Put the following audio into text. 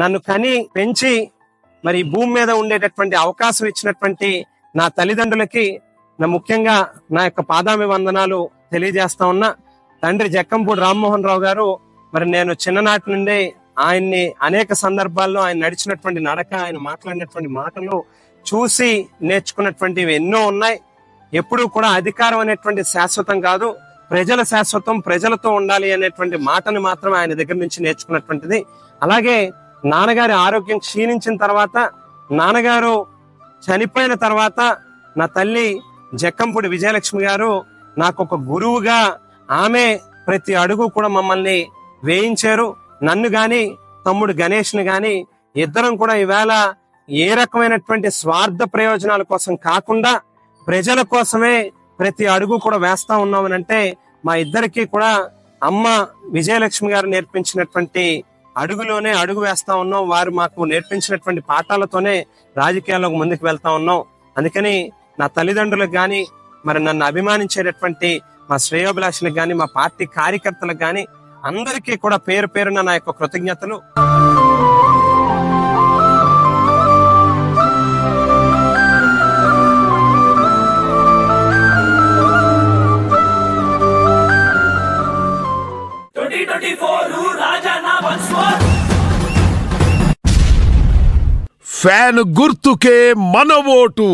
నన్ను కని పెంచి మరి భూమి మీద ఉండేటటువంటి అవకాశం ఇచ్చినటువంటి నా తల్లిదండ్రులకి నా ముఖ్యంగా నా యొక్క పాదామి వందనాలు తెలియజేస్తా ఉన్నా. తండ్రి జక్కంపూడి రామ్మోహన్ రావు గారు మరి నేను చిన్ననాటి నుండి ఆయన్ని అనేక సందర్భాల్లో ఆయన నడిచినటువంటి నడక ఆయన మాట్లాడినటువంటి మాటలు చూసి నేర్చుకున్నటువంటివి ఎన్నో ఉన్నాయి. ఎప్పుడూ కూడా అధికారం అనేటువంటి శాశ్వతం కాదు. ప్రజల శాశ్వతం ప్రజలతో ఉండాలి అనేటువంటి మాటను మాత్రం ఆయన దగ్గర నుంచి నేర్చుకున్నటువంటిది. అలాగే నాన్నగారి ఆరోగ్యం క్షీణించిన తర్వాత నాన్నగారు చనిపోయిన తర్వాత నా తల్లి జక్కంపూడి విజయలక్ష్మి గారు నాకు ఒక గురువుగా ఆమె ప్రతి అడుగు కూడా మమ్మల్ని వేయించారు. నన్ను గాని తమ్ముడు గణేష్ని గాని ఇద్దరం కూడా ఈవేళ ఏ రకమైనటువంటి స్వార్థ ప్రయోజనాల కోసం కాకుండా ప్రజల కోసమే ప్రతి అడుగు కూడా వేస్తా ఉన్నామనంటే మా ఇద్దరికీ కూడా అమ్మ విజయలక్ష్మి గారు నేర్పించినటువంటి అడుగులోనే అడుగు వేస్తా ఉన్నాం. వారు మాకు నేర్పించినటువంటి పాఠాలతోనే రాజకీయాల్లోకి ముందుకు వెళ్తా ఉన్నాం. అందుకని నా తల్లిదండ్రులకు కానీ మరి నన్ను అభిమానించేటటువంటి మా శ్రేయోభిలాషులకు కానీ మా పార్టీ కార్యకర్తలకు కానీ అందరికీ కూడా పేరు పేరున నా యొక్క కృతజ్ఞతలు. Twenty twenty four four fan గుర్తుకే మన ఓటు